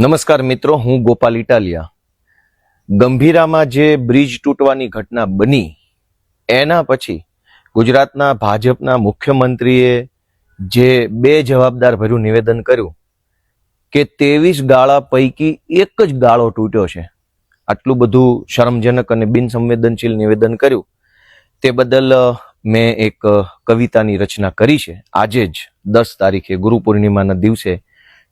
નમસ્કાર મિત્રો, હું ગોપાલ ઇટાલિયા. ગંભીરામાં જે બ્રિજ તૂટવાની ઘટના બની, એના પછી ગુજરાતના ભાજપના મુખ્યમંત્રીએ જે બે જવાબદાર ભર્યું નિવેદન કર્યું, કે ત્રેવીસ ગાળા પૈકી એક જ ગાળો તૂટ્યો છે. આટલું બધું શરમજનક અને બિનસંવેદનશીલ નિવેદન કર્યું. તે બદલ મેં એક કવિતાની રચના કરી છે. આજે જ દસ તારીખે ગુરુ પૂર્ણિમાના દિવસે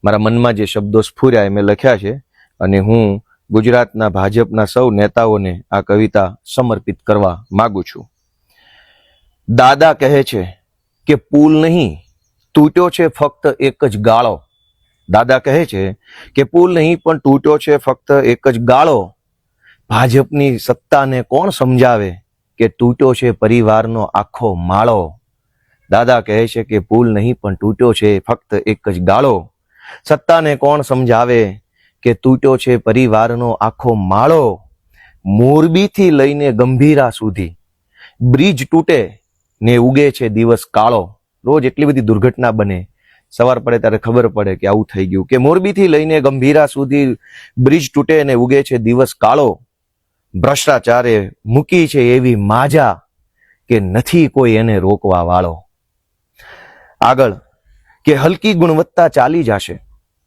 મારા મનમાં જે શબ્દો સ્ફુર્યા એ મેં લખ્યા છે અને હું ગુજરાતના ભાજપના સૌ નેતાઓને આ કવિતા સમર્પિત કરવા માગું છું. દાદા કહે છે કે પુલ નહીં, તૂટ્યો છે ફક્ત એક જ ગાળો. દાદા કહે છે કે પુલ નહીં, પણ તૂટ્યો છે ફક્ત એક જ ગાળો. ભાજપની સત્તાને કોણ સમજાવે કે તૂટ્યો છે પરિવારનો આખો માળો? દાદા કહે છે કે પુલ નહીં, પણ તૂટ્યો છે ફક્ત એક જ ગાળો. સત્તાને કોણ સમજાવે કે તૂટ્યો છે પરિવારનો આખો માળો? મોરબીથી લઈને ગંભીરા સુધી. બ્રિજ તૂટે ને ઉગે છે દિવસ કાળો. રોજ એટલી બધી દુર્ઘટના બને. સવાર પડે ત્યારે ખબર પડે કે આવું થઈ ગયું. કે મોરબીથી લઈને ગંભીરા સુધી બ્રિજ તૂટે ને ઉગે છે દિવસ કાળો. ભ્રષ્ટાચારે મૂકી છે એવી માજા કે નથી કોઈ એને રોકવા વાળો. આગળ કે હલકી ગુણવત્તા ચાલી જશે.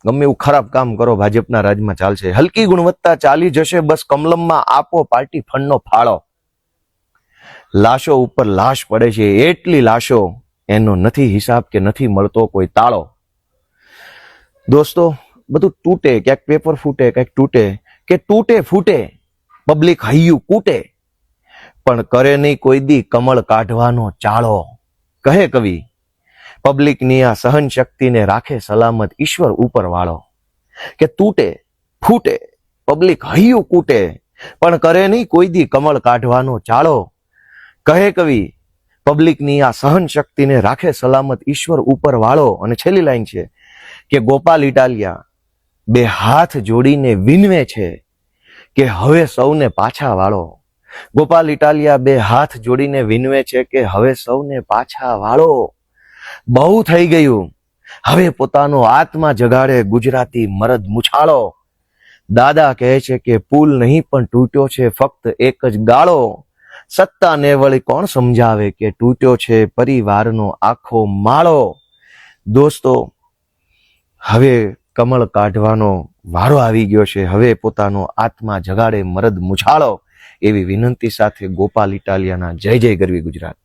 ગમે એવું ખરાબ કામ કરો, ભાજપના રાજમાં ચાલશે. હલકી ગુણવત્તા ચાલી જશે, બસ કમલમમાં આપો પાર્ટી ફંડનો ફાળો. લાશો ઉપર લાશ પડે છે. એટલી લાશો એનો નથી હિસાબ કે નથી મળતો કોઈ તાળો. દોસ્તો, બધું તૂટે. ક્યાંક પેપર ફૂટે, ક્યાંક તૂટે. કે તૂટે ફૂટે પબ્લિક હૈયું કૂટે. પણ કરે નહીં કોઈ દી કમળ કાઢવાનો ચાળો. કહે કવિ પબ્લિકની આ સહન શક્તિને રાખે સલામત ઈશ્વર ઉપર વાળો કે તૂટે, ફૂટે, પબ્લિક હૈયું કૂટે, પણ કરે નહીં કોઈ દી કમળ કાઢવાનો ચાળો. કહે કવિ, પબ્લિકની આ સહન શક્તિને રાખે સલામત ઈશ્વર ઉપર વાળો અને છેલ્લી લાઈન છે કે ગોપાલ ઇટાલિયા બે હાથ જોડીને વિનવે છે કે હવે સૌને પાછા વાળો. ગોપાલ ઇટાલિયા બે હાથ જોડીને વિનવે છે કે હવે સૌને પાછા વાળો. બહુ થઈ ગયું. હવે પોતાનો આત્મા જગાડે ગુજરાતી મરદ મુછાળો. દાદા કહે છે કે પુલ નહીં પણ તૂટ્યો છે ફક્ત એક જ ગાળો. સત્તાને વળી કોણ સમજાવે કે તૂટ્યો છે પરિવારનો આખો માળો? દોસ્તો, હવે કમળ કાઢવાનો વારો આવી ગયો છે. હવે પોતાનો આત્મા જગાડે મરદ મુછાળો. એવી વિનંતી સાથે ગોપાલ ઇટાલિયાના જય જય ગરવી ગુજરાત.